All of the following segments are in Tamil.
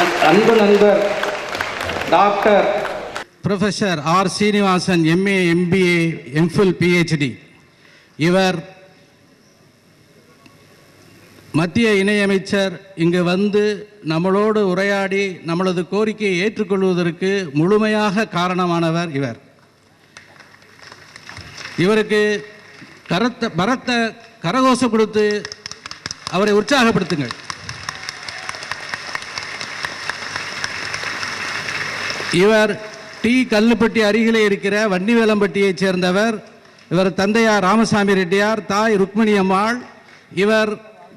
அன்பு நண்பர் doctor. Professor R Srinivasan MA MBA MPhil PhD இவர் மத்திய இணையமைச்சர். இங்கு வந்து நம்மளோடு உரையாடி நம்மளது கோரிக்கையை ஏற்றுக்கொள்வதற்கு முழுமையாக காரணமானவர் இவர். இவருக்கு கரத்த பரத்த கரகோசம் கொடுத்து அவரை உற்சாகப்படுத்துங்கள். இவர் டி கல்லுப்பட்டி அருகிலே இருக்கிற வன்னிவேலம்பட்டியைச் சேர்ந்தவர். இவர் தந்தையார் ராமசாமி ரெட்டியார் தாய் ருக்மிணி அம்மாள். இவர்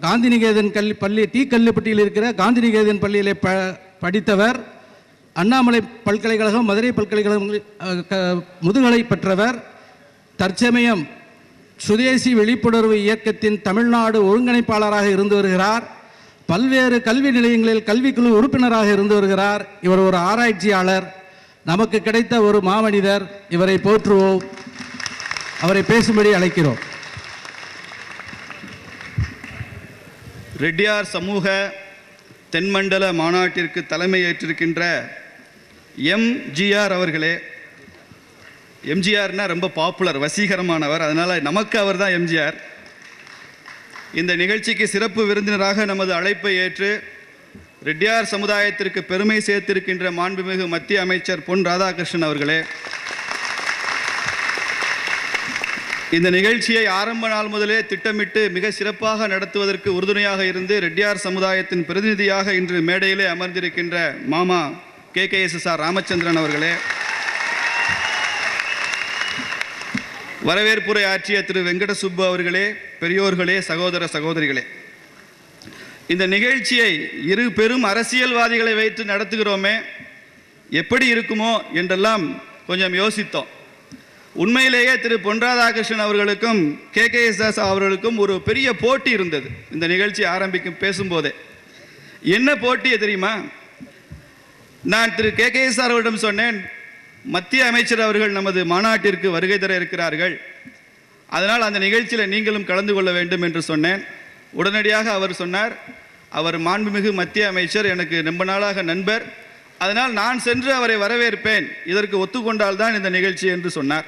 காந்திநிகேதன் கல்வி பள்ளி டி கல்லுப்பட்டியில் இருக்கிற காந்திநிகேதன் பள்ளியிலே ப படித்தவர். அண்ணாமலை பல்கலைக்கழகம் மதுரை பல்கலைக்கழகம் முதுகலை பெற்றவர். தற்சமயம் சுதேசி விழிப்புணர்வு இயக்கத்தின் தமிழ்நாடு ஒருங்கிணைப்பாளராக இருந்து வருகிறார். பல்வேறு கல்வி நிலையங்களில் கல்விக்குழு உறுப்பினராக இருந்து வருகிறார். இவர் ஒரு ஆராய்ச்சியாளர். நமக்கு கிடைத்த ஒரு மாமனிதர். இவரை போற்றுவோம். அவரை பேசும்படி அழைக்கிறோம். ரெட்டியார் சமூக தென்மண்டல மாநாட்டிற்கு தலைமை ஏற்றிருக்கின்ற எம்ஜிஆர் அவர்களே எம்ஜிஆர்னா ரொம்ப பாப்புலர் வசீகரமானவர். அதனால் நமக்கு அவர் தான் எம்ஜிஆர் இந்த நிகழ்ச்சிக்கு சிறப்பு விருந்தினராக நமது அழைப்பை ஏற்று ரெட்டியார் சமுதாயத்திற்கு பெருமை சேர்த்திருக்கின்ற மாண்புமிகு மத்திய அமைச்சர் பொன் ராதாகிருஷ்ணன் அவர்களே இந்த நிகழ்ச்சியை ஆரம்ப நாள் முதலே திட்டமிட்டு மிக சிறப்பாக நடத்துவதற்கு உறுதுணையாக இருந்து ரெட்டியார் சமுதாயத்தின் பிரதிநிதியாக இன்று மேடையிலே அமர்ந்திருக்கின்ற மாமா K K S S R Ramachandran அவர்களே வரவேற்புரை ஆற்றிய திரு வெங்கட சுப்பு அவர்களே பெரியோர்களே சகோதர சகோதரிகளே. இந்த நிகழ்ச்சியை இரு பெரும் அரசியல்வாதிகளை வைத்து நடத்துகிறோமே எப்படி இருக்குமோ என்றெல்லாம் கொஞ்சம் யோசித்தோம். உண்மையிலேயே திரு பொன் ராதாகிருஷ்ணன் அவர்களுக்கும் கே. கே. எஸ். அவர்களுக்கும் ஒரு பெரிய போட்டி இருந்தது. இந்த நிகழ்ச்சி ஆரம்பிக்கும் பேசும்போதே. என்ன போட்டி தெரியுமா? நான் திரு கே. கே. எஸ். அவர்களிடம் சொன்னேன் மத்திய அமைச்சர் அவர்கள் நமது மாநாட்டிற்கு வருகை தர இருக்கிறார்கள். அதனால் அந்த நிகழ்ச்சியில் நீங்களும் கலந்து கொள்ள வேண்டும் என்று சொன்னேன். உடனடியாக அவர் சொன்னார் அவர் மாண்புமிகு மத்திய அமைச்சர் எனக்கு ரொம்ப நாளாக நண்பர். அதனால் நான் சென்று அவரை வரவேற்பேன். இதற்கு ஒத்துக்கொண்டால் தான் இந்த நிகழ்ச்சி என்று சொன்னார்.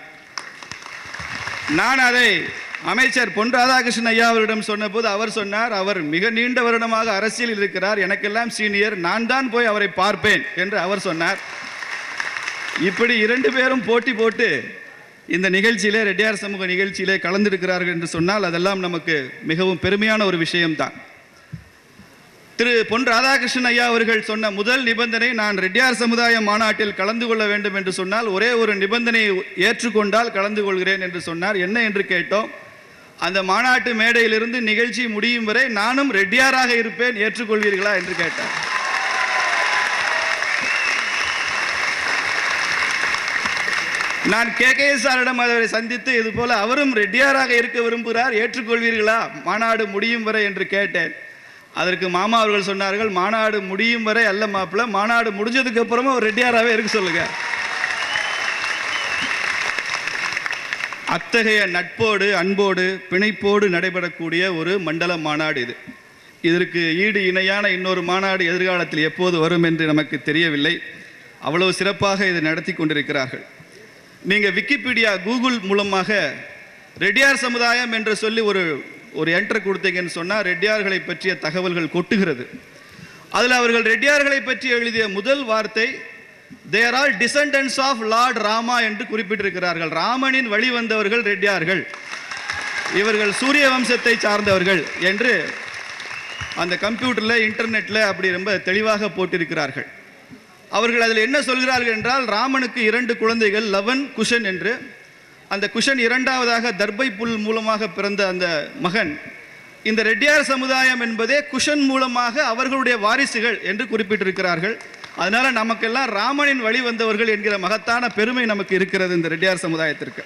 நான் அதை அமைச்சர் பொன் ராதாகிருஷ்ணன் ஐயா அவரிடம் சொன்னபோது அவர் சொன்னார் அவர் மிக நீண்ட வருடமாக அரசியலில் இருக்கிறார். எனக்கெல்லாம் சீனியர். நான் தான் போய் அவரை பார்ப்பேன் என்று அவர் சொன்னார். இப்படி இரண்டு பேரும் போட்டி போட்டு இந்த நிகழ்ச்சியிலே ரெட்டியார் சமூக நிகழ்ச்சியிலே கலந்திருக்கிறார்கள் என்று சொன்னால் அதெல்லாம் நமக்கு மிகவும் பெருமையான ஒரு விஷயம்தான். திரு பொன் ராதாகிருஷ்ணன் ஐயா அவர்கள் சொன்ன முதல் நிபந்தனை நான் ரெட்டியார் சமுதாய மாநாட்டில் கலந்து கொள்ள வேண்டும் என்று சொன்னால் ஒரே ஒரு நிபந்தனையை ஏற்றுக்கொண்டால் கலந்து கொள்கிறேன் என்று சொன்னார். என்ன என்று கேட்டோம். அந்த மாநாட்டு மேடையிலிருந்து நிகழ்ச்சி முடியும் வரை நானும் ரெட்டியாராக இருப்பேன் ஏற்றுக்கொள்வீர்களா என்று கேட்டார். நான் கே. கே. சாரிடம் அவரை சந்தித்து இது போல அவரும் ரெட்டியாராக இருக்க விரும்புகிறார் ஏற்றுக்கொள்வீர்களா? மாநாடு முடியும் வரை என்று கேட்டேன். அதற்கு மாமா அவர்கள் சொன்னார்கள் மாநாடு முடியும் வரை அல்ல மாப்பிள்ள மாநாடு முடிஞ்சதுக்கு அப்புறமா ஒரு ரெட்டியாராகவே இருக்க சொல்லுங்க. அத்தகைய நட்போடு அன்போடு பிணைப்போடு நடைபெறக்கூடிய ஒரு மண்டல மாநாடு இது. இதற்கு ஈடு இணையான இன்னொரு மாநாடு எதிர்காலத்தில் எப்போது வரும் என்று நமக்கு தெரியவில்லை. அவ்வளவு சிறப்பாக இதை நடத்தி கொண்டிருக்கிறார்கள். நீங்கள் விக்கிபீடியா கூகுள் மூலமாக ரெட்டியார் சமுதாயம் என்று சொல்லி ஒரு ஒரு என்டர் கொடுத்தீங்கன்னு சொன்னால் ரெட்டியார்களை பற்றிய தகவல்கள் கொட்டுகிறது. அதில் அவர்கள் ரெட்டியார்களை பற்றி எழுதிய முதல் வார்த்தை they're all descendants of Lord Rama என்று குறிப்பிட்டிருக்கிறார்கள். ராமனின் வழி வந்தவர்கள் ரெட்டியார்கள். இவர்கள் சூரிய வம்சத்தை சார்ந்தவர்கள் என்று அந்த கம்ப்யூட்டரில் இன்டர்நெட்டில் அப்படி ரொம்ப தெளிவாக போட்டிருக்கிறார்கள். அவர்கள் அதில் என்ன சொல்கிறார்கள் என்றால் ராமனுக்கு இரண்டு குழந்தைகள் லவன் குஷன் என்று. அந்த குஷன் இரண்டாவதாக தர்பை புல் மூலமாக பிறந்த அந்த மகன். இந்த ரெட்டியார் சமுதாயம் என்பதே குஷன் மூலமாக அவர்களுடைய வாரிசுகள் என்று குறிப்பிட்டிருக்கிறார்கள். அதனால் நமக்கெல்லாம் ராமனின் வழி வந்தவர்கள் என்கிற மகத்தான பெருமை நமக்கு இருக்கிறது இந்த ரெட்டியார் சமுதாயத்திற்கு.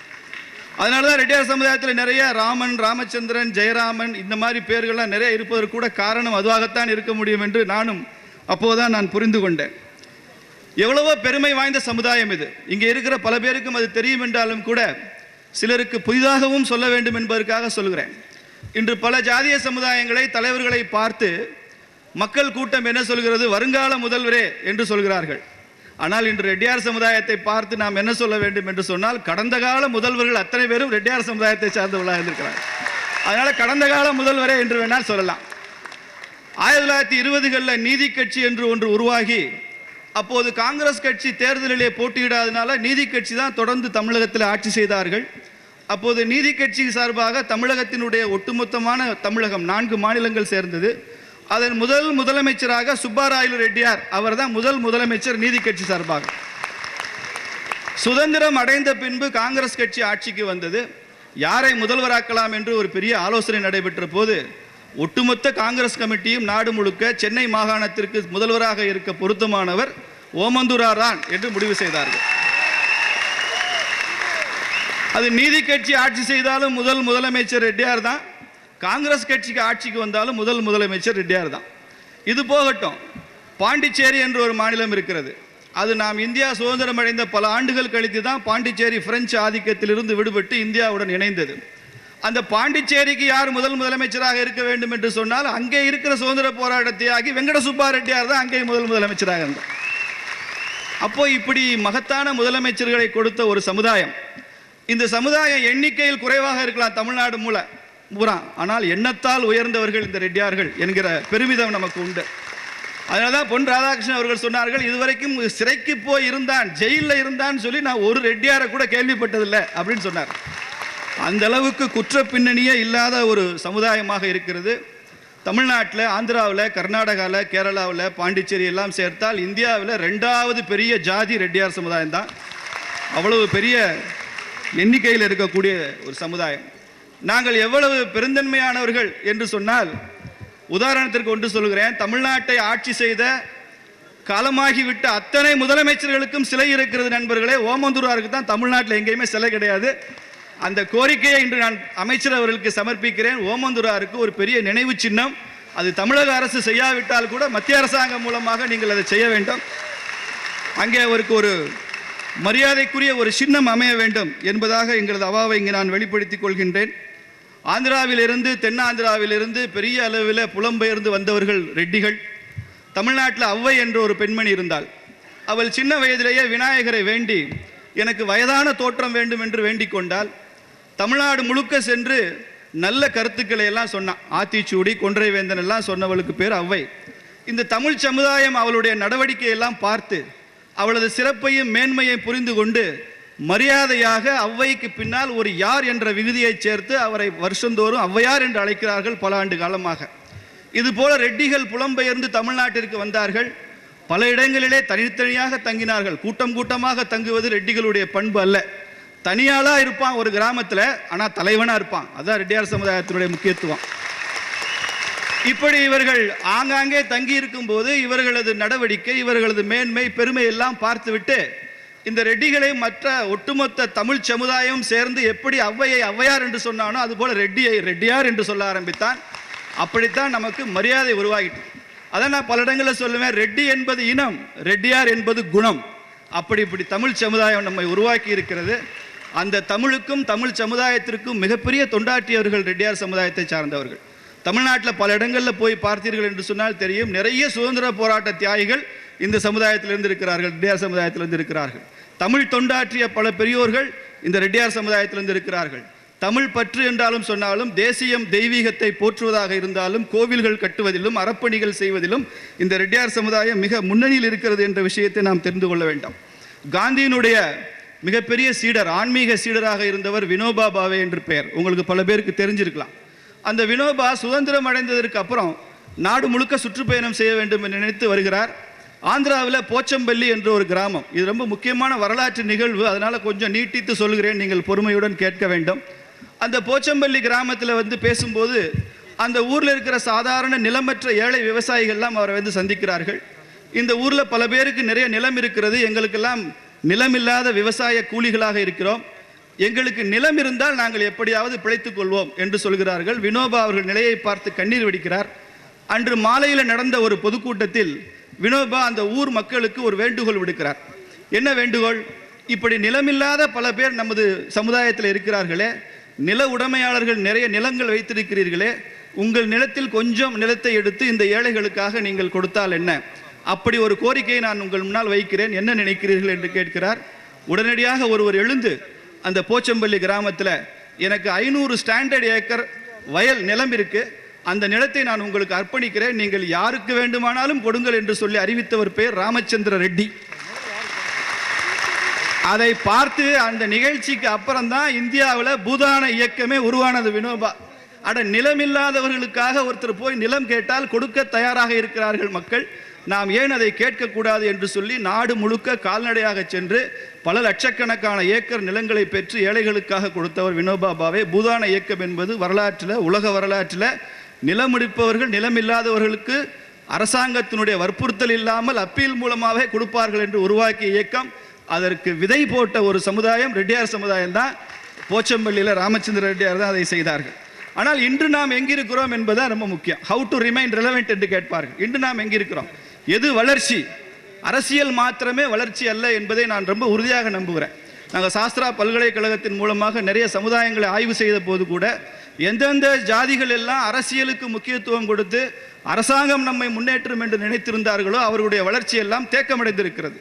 அதனால தான் ரெட்டியார் சமுதாயத்தில் நிறைய ராமன் ராமச்சந்திரன் ஜெயராமன் இந்த மாதிரி பேர்கள்லாம் நிறைய இருப்பதற்கு கூட காரணம் அதுவாகத்தான் இருக்க முடியும் என்று நானும் அப்போதான் நான் புரிந்து கொண்டேன். எவ்வளவோ பெருமை வாய்ந்த சமுதாயம் இது. இங்கே இருக்கிற பல பேருக்கும் அது தெரியும் என்றாலும் கூட சிலருக்கு புதிதாகவும் சொல்ல வேண்டும் என்பதற்காக சொல்கிறேன். இன்று பல ஜாதிய சமுதாயங்களை தலைவர்களை பார்த்து மக்கள் கூட்டம் என்ன சொல்கிறது? வருங்கால முதல்வரே என்று சொல்கிறார்கள். ஆனால் இன்று ரெட்டியார் சமுதாயத்தை பார்த்து நாம் என்ன சொல்ல வேண்டும் என்று சொன்னால் கடந்த கால முதல்வர்கள் அத்தனை பேரும் ரெட்டியார் சமுதாயத்தை சார்ந்தவர்களாக இருந்திருக்கிறார் அதனால் கடந்த கால முதல்வரே என்று வேணால் சொல்லலாம். ஆயிரத்தி தொள்ளாயிரத்தி இருபதுகளில் நீதி கட்சி என்று ஒன்று உருவாகி அப்போது காங்கிரஸ் கட்சி தேர்தலிலே போட்டியிடாதனால நீதி கட்சி தான் தொடர்ந்து தமிழகத்தில் ஆட்சி செய்தார்கள். அப்போது நீதி கட்சி சார்பாக தமிழகத்தினுடைய ஒட்டுமொத்தமான தமிழகம் நான்கு மாநிலங்கள் சேர்ந்தது. அதன் முதல் முதலமைச்சராக சுப்பாராயலு ரெட்டியார் அவர்தான் முதல் முதலமைச்சர் நீதி கட்சி சார்பாக. சுதந்திரம் அடைந்த பின்பு காங்கிரஸ் கட்சி ஆட்சிக்கு வந்தது. யாரை முதல்வராக்கலாம் என்று ஒரு பெரிய ஆலோசனை நடைபெற்ற போது ஒட்டுமொத்த காங்கிரஸ் கமிட்டியும் நாடு முழுக்க சென்னை மாகாணத்திற்கு முதல்வராக இருக்க பொருத்தமானவர் ஓமந்தூரா தான் என்று முடிவு செய்தார்கள். அது நீதி கட்சி ஆட்சி செய்தாலும் முதல் முதலமைச்சர் ரெட்டியார் தான். காங்கிரஸ் கட்சிக்கு ஆட்சிக்கு வந்தாலும் முதல் முதலமைச்சர் ரெட்டியார் தான். இது போகட்டும். பாண்டிச்சேரி என்று ஒரு மாநிலம் இருக்கிறது. அது நாம் இந்தியா சுதந்திரம் அடைந்த பல ஆண்டுகள் கழித்து தான் பாண்டிச்சேரி பிரெஞ்சு ஆதிக்கத்திலிருந்து விடுபட்டு இந்தியாவுடன் இணைந்தது. அந்த பாண்டிச்சேரிக்கு யார் முதல் முதலமைச்சராக இருக்க வேண்டும் என்று சொன்னால் அங்கே இருக்கிற சுதந்திர போராட்ட தியாகி வெங்கட சுப்பா ரெட்டியார் தான் அங்கே முதல் முதலமைச்சராக இருந்தார். அப்போ இப்படி மகத்தான முதலமைச்சர்களை கொடுத்த ஒரு சமுதாயம். இந்த சமுதாயம் எண்ணிக்கையில் குறைவாக இருக்கலாம் தமிழ்நாடு மூல பூரா. ஆனால் எண்ணத்தால் உயர்ந்தவர்கள் இந்த ரெட்டியார்கள் என்கிற பெருமிதம் நமக்கு உண்டு. அதனால தான் பொன் ராதாகிருஷ்ணன் அவர்கள் சொன்னார்கள் இதுவரைக்கும் சிறைக்கு போய் இருந்தான் ஜெயிலில் இருந்தான்னு சொல்லி நான் ஒரு ரெட்டியாரை கூட கேள்விப்பட்டதில்லை அப்படின்னு சொன்னார். அந்த அளவுக்கு குற்ற பின்னணியே இல்லாத ஒரு சமுதாயமாக இருக்கிறது. தமிழ்நாட்டில் ஆந்திராவில் கர்நாடகாவில் கேரளாவில் பாண்டிச்சேரி எல்லாம் சேர்த்தால் இந்தியாவில் ரெண்டாவது பெரிய ஜாதி ரெட்டியார் சமுதாயம் தான். அவ்வளவு பெரிய எண்ணிக்கையில் இருக்கக்கூடிய ஒரு சமுதாயம். நாங்கள் எவ்வளவு பெருந்தன்மையானவர்கள் என்று சொன்னால் உதாரணத்திற்கு ஒன்று சொல்கிறேன் தமிழ்நாட்டை ஆட்சி செய்த காலமாகிவிட்ட அத்தனை முதலமைச்சர்களுக்கும் சிலை இருக்கிறது நண்பர்களே. ஓமந்தூராருக்கு தான் தமிழ்நாட்டில் எங்கேயுமே சிலை கிடையாது. அந்த கோரிக்கையை இன்று நான் அமைச்சர் அவர்களுக்கு சமர்ப்பிக்கிறேன். ஓமந்துராருக்கு ஒரு பெரிய நினைவு சின்னம். அது தமிழக அரசு செய்யாவிட்டால் கூட மத்திய அரசாங்கம் மூலமாக நீங்கள் அதை செய்ய வேண்டும். அங்கே அவருக்கு ஒரு மரியாதைக்குரிய ஒரு சின்னம் அமைய வேண்டும் என்பதாக எங்களது அவாவை இங்கு நான் வெளிப்படுத்திக் கொள்கின்றேன். ஆந்திராவிலிருந்து தென்னாந்திராவிலிருந்து பெரிய அளவில் புலம்பெயர்ந்து வந்தவர்கள் ரெட்டிகள். தமிழ்நாட்டில் ஔவை என்ற ஒரு பெண்மணி இருந்தாள். அவள் சின்ன வயதிலேயே விநாயகரை வேண்டி எனக்கு வயதான தோற்றம் வேண்டும் என்று வேண்டிக் கொண்டாள். தமிழ்நாடு முழுக்க சென்று நல்ல கருத்துக்களை எல்லாம் சொன்னான் ஆத்திச்சூடி கொன்றை வேந்தன் எல்லாம் சொன்னவளுக்கு பேர் அவ்வை. இந்த தமிழ் சமுதாயம் அவளுடைய நடவடிக்கையெல்லாம் பார்த்து அவளது சிறப்பையும் மேன்மையை புரிந்து கொண்டு மரியாதையாக ஔவைக்கு பின்னால் ஒரு யார் என்ற விகுதியை சேர்த்து அவரை வருஷந்தோறும் ஔவையார் என்று அழைக்கிறார்கள் பல ஆண்டு காலமாக. இதுபோல ரெட்டிகள் புலம்பெயர்ந்து தமிழ்நாட்டிற்கு வந்தார்கள். பல இடங்களிலே தனித்தனியாக தங்கினார்கள். கூட்டம் கூட்டமாக தங்குவது ரெட்டிகளுடைய பண்பு அல்ல. தனியாளா இருப்பான் ஒரு கிராமத்தில் ஆனால் தலைவனாக இருப்பான். அதுதான் ரெட்டியார் சமுதாயத்தினுடைய முக்கியத்துவம். இப்படி இவர்கள் ஆங்காங்கே தங்கி இருக்கும்போது இவர்களது நடவடிக்கை இவர்களது மேன்மை பெருமை எல்லாம் பார்த்துவிட்டு இந்த ரெட்டிகளை மற்ற ஒட்டுமொத்த தமிழ் சமுதாயம் சேர்ந்து எப்படி ஔவையை ஔவையார் என்று சொன்னானோ அதுபோல ரெட்டியை ரெட்டியார் என்று சொல்ல ஆரம்பித்தான். அப்படித்தான் நமக்கு மரியாதை உருவாகிட்டு. அதை நான் பல இடங்களில் சொல்லுவேன் ரெட்டி என்பது இனம் ரெட்டியார் என்பது குணம். அப்படி இப்படி தமிழ் சமுதாயம் நம்மை உருவாக்கி இருக்கிறது. அந்த தமிழுக்கும் தமிழ் சமுதாயத்திற்கும் மிகப்பெரிய தொண்டாற்றியவர்கள் ரெட்டியார் சமுதாயத்தை சார்ந்தவர்கள். தமிழ்நாட்டில் பல இடங்களில் போய் பார்த்தீர்கள் என்று சொன்னால் தெரியும். நிறைய சுதந்திர போராட்ட தியாகிகள் இந்த சமுதாயத்திலிருந்து இருக்கிறார்கள் ரெட்டியார் சமுதாயத்திலிருந்து இருக்கிறார்கள் தமிழ் தொண்டாற்றிய பல பெரியோர்கள் இந்த ரெட்டியார் சமுதாயத்திலிருந்து இருக்கிறார்கள் தமிழ் பற்று என்றாலும் சொன்னாலும் தேசியம் தெய்வீகத்தை போற்றுவதாக இருந்தாலும் கோவில்கள் கட்டுவதிலும் அறப்பணிகள் செய்வதிலும் இந்த ரெட்டியார் சமுதாயம் மிக முன்னணியில் இருக்கிறது என்ற விஷயத்தை நாம் தெரிந்து கொள்ள வேண்டும். காந்தியினுடைய மிகப்பெரிய சீடர் ஆன்மீக சீடராக இருந்தவர் வினோபா பாவே என்று பெயர். உங்களுக்கு பல பேருக்கு தெரிஞ்சிருக்கலாம். அந்த வினோபா சுதந்திரம் அடைந்ததற்கு அப்புறம் நாடு முழுக்க சுற்றுப்பயணம் செய்ய வேண்டும் என்று நினைத்து வருகிறார். ஆந்திராவில் போச்சம்பள்ளி என்ற ஒரு கிராமம். இது ரொம்ப முக்கியமான வரலாற்று நிகழ்வு. அதனால் கொஞ்சம் நீட்டித்து சொல்கிறேன் நீங்கள் பொறுமையுடன் கேட்க வேண்டும். அந்த போச்சம்பள்ளி கிராமத்தில் வந்து பேசும்போது அந்த ஊரில் இருக்கிற சாதாரண நிலமற்ற ஏழை விவசாயிகள்லாம் அவரை வந்து சந்திக்கிறார்கள். இந்த ஊரில் பல பேருக்கு நிறைய நிலம் இருக்கிறது. எங்களுக்கெல்லாம் நிலமில்லாத விவசாய கூலிகளாக இருக்கிறோம். எங்களுக்கு நிலம் இருந்தால் நாங்கள் எப்படியாவது பிழைத்துக் கொள்வோம் என்று சொல்கிறார்கள். வினோபா அவர்கள் நிலையை பார்த்து கண்ணீர் வெடிக்கிறார். அன்று மாலையில் நடந்த ஒரு பொதுக்கூட்டத்தில் வினோபா அந்த ஊர் மக்களுக்கு ஒரு வேண்டுகோள் விடுக்கிறார். என்ன வேண்டுகோள்? இப்படி நிலமில்லாத பல பேர் நமது சமுதாயத்தில் இருக்கிறார்களே. நில உடைமையாளர்கள் நிறைய நிலங்கள் வைத்திருக்கிறீர்களே. உங்கள் நிலத்தில் கொஞ்சம் நிலத்தை எடுத்து இந்த ஏழைகளுக்காக நீங்கள் கொடுத்தால் என்ன? அப்படி ஒரு கோரிக்கையை நான் உங்கள் முன்னால் வைக்கிறேன். என்ன நினைக்கிறீர்கள் என்று கேட்கிறார். உடனடியாக ஒருவர் எழுந்து அந்த போச்சம்பள்ளி கிராமத்தில் எனக்கு ஐநூறு ஸ்டாண்டர்ட் ஏக்கர் வயல் நிலம் இருக்கு. அந்த நிலத்தை நான் உங்களுக்கு அர்ப்பணிக்கிறேன். நீங்கள் யாருக்கு வேண்டுமானாலும் கொடுங்கள் என்று சொல்லி அறிவித்தவர் பேர் ராமச்சந்திர ரெட்டி. அதை பார்த்து அந்த நிகழ்ச்சிக்கு அப்புறம் தான் இந்தியாவில் பூதான இயக்கமே உருவானது வினோபா. அட நிலமில்லாதவர்களுக்காக ஒருத்தர் போய் நிலம் கேட்டால் கொடுக்க தயாராக இருக்கிறார்கள் மக்கள். நாம் ஏன் அதை கேட்கக்கூடாது என்று சொல்லி நாடு முழுக்க கால்நடையாக சென்று பல லட்சக்கணக்கான ஏக்கர் நிலங்களை பெற்று ஏழைகளுக்காக கொடுத்தவர் வினோபா பாவே பூதான இயக்கம் என்பது வரலாற்றில் உலக வரலாற்றில் நிலம் எடுப்பவர்கள் நிலம் இல்லாதவர்களுக்கு அரசாங்கத்தினுடைய வற்புறுத்தல் இல்லாமல் அப்பீல் மூலமாகவே கொடுப்பார்கள் என்று உருவாக்கிய இயக்கம். அதற்கு விதை போட்ட ஒரு சமுதாயம் ரெட்டியார் சமுதாயம் தான். போச்சம்பள்ளியில் ராமச்சந்திர ரெட்டியார் தான் அதை செய்தார்கள். ஆனால் இன்று நாம் எங்கிருக்கிறோம் என்பதுதான் ரொம்ப முக்கியம். ஹவு டு ரிமைன் ரெலவெண்ட் என்று கேட்பார்கள். இன்று நாம் எங்கிருக்கிறோம்? எது வளர்ச்சி? அரசியல் மாத்திரமே வளர்ச்சி அல்ல என்பதை நான் ரொம்ப உறுதியாக நம்புகிறேன். நாங்கள் சாஸ்திரா பல்கலைக்கழகத்தின் மூலமாக நிறைய சமுதாயங்களை ஆய்வு செய்த போது கூட எந்தெந்த ஜாதிகள் எல்லாம் அரசியலுக்கு முக்கியத்துவம் கொடுத்து அரசாங்கம் நம்மை முன்னேற்றும் என்று நினைத்திருந்தார்களோ அவர்களுடைய வளர்ச்சி எல்லாம் தேக்கமடைந்திருக்கிறது.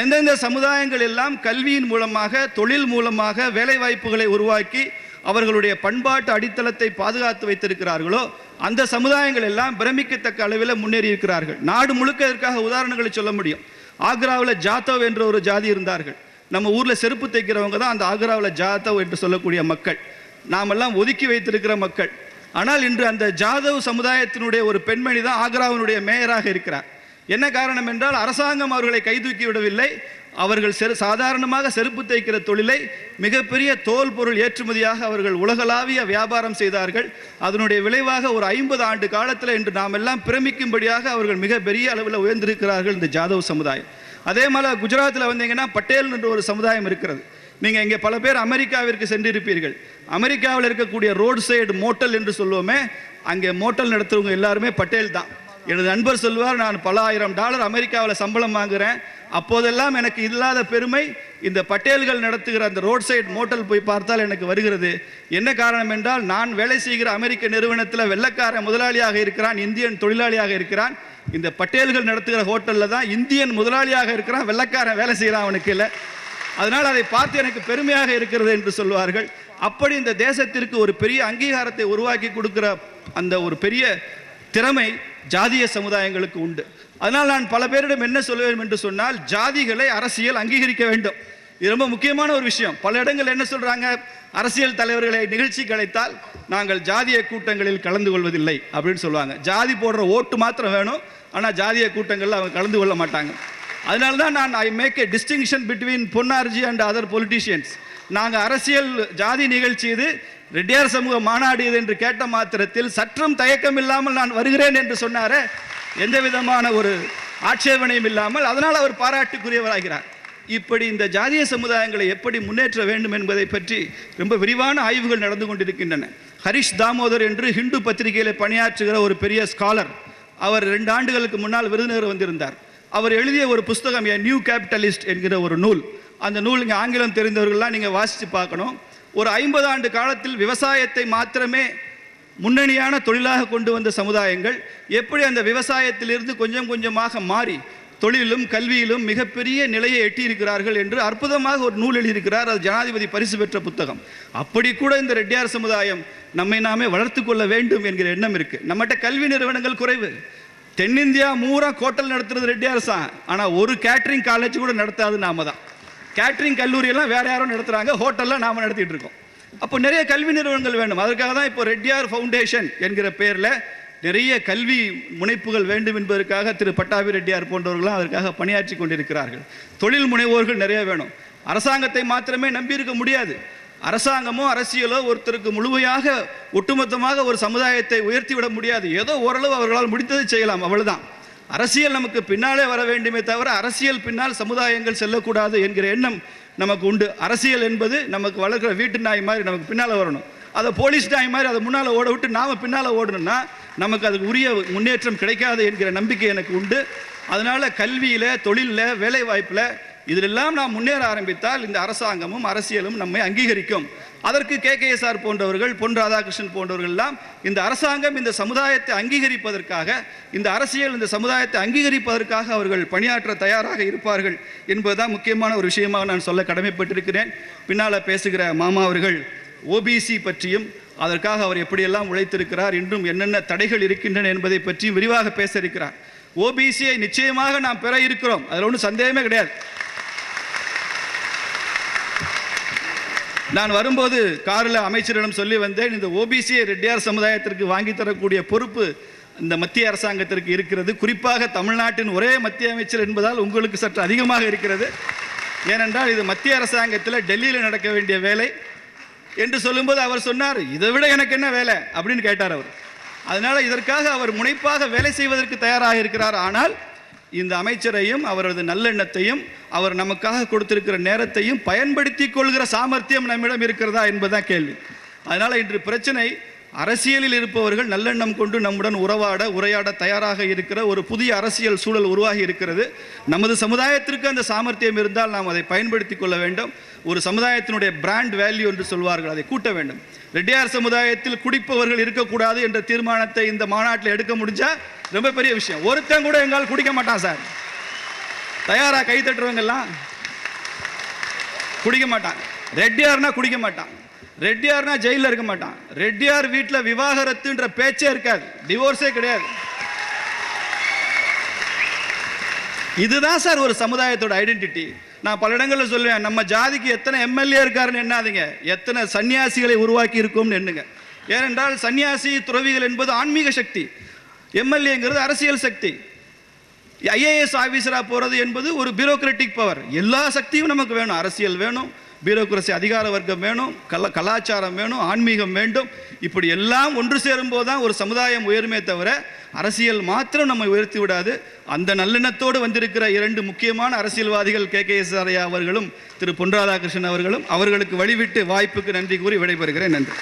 எந்தெந்த சமுதாயங்கள் எல்லாம் கல்வியின் மூலமாக தொழில் மூலமாக வேலைவாய்ப்புகளை உருவாக்கி அவர்களுடைய பண்பாட்டு அடித்தளத்தை பாதுகாத்து வைத்திருக்கிறார்களோ அந்த சமுதாயங்கள் எல்லாம் பிரமிக்கத்தக்க அளவில் முன்னேறி இருக்கிறார்கள். நாடு முழுக்க இதற்காக உதாரணங்களை சொல்ல முடியும். ஆக்ராவில் ஜாதவ் என்ற ஒரு ஜாதி இருந்தார்கள். நம்ம ஊரில் செருப்பு தைக்கிறவங்க தான் அந்த ஆக்ராவில் ஜாதவ் என்று சொல்லக்கூடிய மக்கள். நாமெல்லாம் ஒதுக்கி வைத்திருக்கிற மக்கள். ஆனால் இன்று அந்த ஜாதவ் சமுதாயத்தினுடைய ஒரு பெண்மணி தான் ஆக்ராவினுடைய மேயராக இருக்கிறார். என்ன காரணம் என்றால் அரசாங்கம் அவர்களை கைதூக்கி விடவில்லை. அவர்கள் செரு சாதாரணமாக செருப்பு தைக்கிற தொழிலை மிகப்பெரிய தோல் பொருள் ஏற்றுமதியாக அவர்கள் உலகளாவிய வியாபாரம் செய்தார்கள். அதனுடைய விளைவாக ஒரு ஐம்பது ஆண்டு காலத்தில் இன்று நாம் எல்லாம் பிரமிக்கும்படியாக அவர்கள் மிகப்பெரிய அளவில் உயர்ந்திருக்கிறார்கள் இந்த ஜாதவ் சமுதாயம். அதே மாதிரி குஜராத்தில் வந்தீங்கன்னா பட்டேல் என்ற ஒரு சமுதாயம் இருக்கிறது. நீங்கள் இங்கே பல பேர் அமெரிக்காவிற்கு சென்றிருப்பீர்கள். அமெரிக்காவில் இருக்கக்கூடிய ரோடு சைடு மோட்டல் என்று சொல்லுவோமே அங்கே மோட்டல் நடத்துறவங்க எல்லாருமே பட்டேல் தான். எனது நண்பர் சொல்வார் நான் பல ஆயிரம் டாலர் அமெரிக்காவில் சம்பளம் வாங்குறேன் அப்போதெல்லாம் எனக்கு இல்லாத பெருமை இந்த பட்டேல்கள் நடத்துகிற அந்த ரோட் சைடு மோட்டல் போய் பார்த்தால் எனக்கு வருகிறது. என்ன காரணம் என்றால் நான் வேலை செய்கிற அமெரிக்க நிறுவனத்தில் வெள்ளக்கார முதலாளியாக இருக்கிறான் இந்தியன் தொழிலாளியாக இருக்கிறான். இந்த பட்டேல்கள் நடத்துகிற ஹோட்டலில் தான் இந்தியன் முதலாளியாக இருக்கிறான் வெள்ளக்காரன் வேலை செய்கிறான் அவனுக்கு இல்லை. அதனால் அதை பார்த்து எனக்கு பெருமையாக இருக்கிறது என்று சொல்வார்கள். அப்படி இந்த தேசத்திற்கு ஒரு பெரிய அங்கீகாரத்தை உருவாக்கி கொடுக்கிற அந்த ஒரு பெரிய திறமை ஜாதிய சமுதாயங்களுக்கு உண்டு. அதனால் நான் பல பேரிடம் என்ன சொல்லுவேன் என்று சொன்னால் ஜாதிகளை அரசியல் அங்கீகரிக்க வேண்டும். இது ரொம்ப முக்கியமான ஒரு விஷயம். பல இடங்கள் என்ன சொல்றாங்க? அரசியல் தலைவர்களை நிகழ்ச்சி கிடைத்தால் நாங்கள் ஜாதிய கூட்டங்களில் கலந்து கொள்வதில்லை அப்படின்னு சொல்லுவாங்க. ஜாதி போடுற ஓட்டு மாத்திரம் வேணும். ஆனால் ஜாதிய கூட்டங்களில் அவங்க கலந்து கொள்ள மாட்டாங்க. அதனால தான் நான் I make a distinction between Ponnarji and other politicians நாங்கள் அரசியல் ஜாதி நிகழ்ச்சி இது ரெட்டியார் சமூக மாநாடு இது என்று கேட்ட மாத்திரத்தில் சற்றும் தயக்கம் இல்லாமல் நான் வருகிறேன் என்று சொன்னாரே எந்த விதமான ஒரு ஆட்சேபனையும் இல்லாமல் அதனால் அவர் பாராட்டுக்குரியவராகிறார். இப்படி இந்த ஜாதிய சமுதாயங்களை எப்படி முன்னேற்ற வேண்டும் என்பதை பற்றி ரொம்ப விரிவான ஆய்வுகள் நடந்து கொண்டிருக்கின்றன. ஹரிஷ் தாமோதர் என்று ஹிந்து பத்திரிகையில் பணியாற்றுகிற ஒரு பெரிய ஸ்காலர் அவர் ரெண்டு ஆண்டுகளுக்கு முன்னால் விருதுநகர் வந்திருந்தார். அவர் எழுதிய ஒரு புஸ்தகம் எ நியூ கேபிட்டலிஸ்ட் என்கிற ஒரு நூல். அந்த நூல் இங்கே ஆங்கிலம் தெரிந்தவர்கள்லாம் நீங்கள் வாசித்து பார்க்கணும். ஒரு ஐம்பது ஆண்டு காலத்தில் விவசாயத்தை மாத்திரமே முன்னணியான தொழிலாக கொண்டு வந்த சமுதாயங்கள் எப்படி அந்த விவசாயத்திலிருந்து கொஞ்சம் கொஞ்சமாக மாறி தொழிலும் கல்வியிலும் மிகப்பெரிய நிலையை எட்டியிருக்கிறார்கள் என்று அற்புதமாக ஒரு நூல் எழுதியிருக்கிறார். அது ஜனாதிபதி பரிசு பெற்ற புத்தகம். அப்படி கூட இந்த ரெட்டியார் சமுதாயம் நம்மை நாமே வளர்த்து கொள்ள வேண்டும் என்கிற எண்ணம் இருக்கு. நம்மகிட்ட கல்வி நிறுவனங்கள் குறைவு. தென்னிந்தியா மூரா கோட்டல் நடத்துறது ரெட்டியார் தான். ஆனால் ஒரு கேட்ரிங் காலேஜ் கூட நடத்தாது நாம தான். கேட்ரிங் கல்லூரியெல்லாம் வேற யாரும் நடத்துகிறாங்க ஹோட்டலில் நாம நடத்திட்டு இருக்கோம். அப்போ நிறைய கல்வி நிறுவனங்கள் வேண்டும். அதற்காக தான் இப்போ ரெட்டியார் ஃபவுண்டேஷன் என்கிற பெயரில் நிறைய கல்வி முனைப்புகள் வேண்டும் என்பதற்காக திரு பட்டாபி ரெட்டியார் போன்றவர்கள்லாம் அதற்காக பணியாற்றி கொண்டிருக்கிறார்கள். தொழில் முனைவோர்கள் நிறைய வேணும். அரசாங்கத்தை மாத்திரமே நம்பியிருக்க முடியாது. அரசாங்கமோ அரசியலோ ஒருத்தருக்கு முழுமையாக ஒட்டுமொத்தமாக ஒரு சமுதாயத்தை உயர்த்தி விட முடியாது. ஏதோ ஓரளவு அவர்களால் முடித்ததை செய்யலாம். அவ்வளவுதான். அரசியல் நமக்கு பின்னாலே வர வேண்டுமே தவிர அரசியல் பின்னால் சமுதாயங்கள் செல்லக்கூடாது என்கிற எண்ணம் நமக்கு உண்டு. அரசியல் என்பது நமக்கு வளர்க்குற வீட்டு நாய் மாதிரி நமக்கு பின்னால் வரணும். அதை போலீஸ் நாய் மாதிரி அதை முன்னால் ஓட விட்டு நாம் பின்னால் ஓடணும்னா நமக்கு அதுக்கு உரிய முன்னேற்றம் கிடைக்காது என்கிற நம்பிக்கை எனக்கு உண்டு. அதனால் கல்வியில் தொழிலில் வேலைவாய்ப்பில் இதிலெல்லாம் நாம் முன்னேற ஆரம்பித்தால் இந்த அரசாங்கமும் அரசியலும் நம்மை அங்கீகரிக்கும். அதற்கு கே கே எஸ்ஆர் போன்றவர்கள் பொன் ராதாகிருஷ்ணன் போன்றவர்கள் எல்லாம் இந்த அரசாங்கம் இந்த சமுதாயத்தை அங்கீகரிப்பதற்காக இந்த அரசியல் இந்த சமுதாயத்தை அங்கீகரிப்பதற்காக அவர்கள் பணியாற்ற தயாராக இருப்பார்கள் என்பதுதான் முக்கியமான ஒரு விஷயமாக நான் சொல்ல கடமைப்பட்டிருக்கிறேன். பின்னால் பேசுகிற மாமா அவர்கள் ஓபிசி பற்றியும் அதற்காக அவர் எப்படியெல்லாம் உழைத்திருக்கிறார் இன்னும் என்னென்ன தடைகள் இருக்கின்றன என்பதை பற்றியும் விரிவாக பேச இருக்கிறார். ஓபிசியை நிச்சயமாக நாம் பெற இருக்கிறோம். அதில் ஒன்றும் சந்தேகமே கிடையாது. நான் வரும்போது காரில் அமைச்சரிடம் சொல்லி வந்தேன் இந்த ஓபிசியை ரெட்டியார் சமுதாயத்திற்கு வாங்கி தரக்கூடிய பொறுப்பு இந்த மத்திய அரசாங்கத்திற்கு இருக்கிறது. குறிப்பாக தமிழ்நாட்டின் ஒரே மத்திய அமைச்சர் என்பதால் உங்களுக்கு சற்று அதிகமாக இருக்கிறது. ஏனென்றால் இது மத்திய அரசாங்கத்தில் டெல்லியில் நடக்க வேண்டிய வேலை. என்று சொல்லும்போது அவர் சொன்னார் இதை விட எனக்கு என்ன வேலை? அப்படின்னு கேட்டார் அவர். அதனால் இதற்காக அவர் முனைப்பாக வேலை செய்வதற்கு தயாராக இருக்கிறார். ஆனால் இந்த அமைச்சரையும் அவரது நல்லெண்ணத்தையும் அவர் நமக்காக கொடுத்திருக்கிற நேரத்தையும் பயன்படுத்தி கொள்கிற சாமர்த்தியம் நம்மிடம் இருக்கிறதா என்பதுதான் கேள்வி. அதனால் இன்று பிரச்சனை அரசியலில் இருப்பவர்கள் நல்லெண்ணம் கொண்டு நம்முடன் உறவாட உரையாட தயாராக இருக்கிற ஒரு புதிய அரசியல் சூழல் உருவாகி இருக்கிறது. நமது சமுதாயத்திற்கு அந்த சாமர்த்தியம் இருந்தால் நாம் அதை பயன்படுத்தி கொள்ள வேண்டும். ஒரு சமுதாயத்தினுடைய பிராண்ட் வேல்யூ என்று சொல்வார்கள் அதை கூட்ட வேண்டும். ரெட்டியார் சமுதாயத்தில் குடிப்பவர்கள் இருக்கக்கூடாது என்ற தீர்மானத்தை இந்த மாநாட்டில் எடுக்க முடிஞ்சா ரொம்ப பெரிய விஷயம். ஒருத்தன் கூட எங்கால் குடிக்க மாட்டான் சார். தயாராக கை தட்டுறவங்கெல்லாம் குடிக்க மாட்டான் ரெட்டியார்னா குடிக்க மாட்டான். ரெட்டியார்னா ஜெயிலில் இருக்க மாட்டான். ரெட்டியார் வீட்டில் விவாகரத்துன்ற பேச்சே இருக்காது. டிவோர்ஸே கிடையாது. இதுதான் சார் ஒரு சமுதாயத்தோட ஐடென்டிட்டி நான் பல இடங்களில் சொல்லுவேன் நம்ம ஜாதிக்கு எத்தனை எம்எல்ஏ இருக்காருன்னு எண்ணாதீங்க. எத்தனை சன்னியாசிகளை உருவாக்கி இருக்கோம்னு எண்ணுங்க. ஏனென்றால் சன்னியாசி துறவிகள் என்பது ஆன்மீக சக்தி. எம்எல்ஏங்கிறது அரசியல் சக்தி. ஐஏஎஸ் ஆஃபீஸராக போகிறது என்பது ஒரு பியூரோக்ராட்டிக் பவர் எல்லா சக்தியும் நமக்கு வேணும். அரசியல் வேணும். பியூரோக்ரஸி அதிகார வர்க்கம் வேணும் கல கலாச்சாரம் வேணும் ஆன்மீகம் வேண்டும். இப்படி எல்லாம் ஒன்று சேரும்போது தான் ஒரு சமுதாயம் உயருமே தவிர அரசியல் மாத்திரம் நம்மை உயர்த்தி விடாது. அந்த நல்லெண்ணத்தோடு வந்திருக்கிற இரண்டு முக்கியமான அரசியல்வாதிகள் கே. கே. எஸ். அவர்களும் திரு. பொன் ராதாகிருஷ்ணன் அவர்களும் அவர்களுக்கு வழிவிட்டு வாய்ப்புக்கு நன்றி கூறி விடைபெறுகிறேன். நன்றி.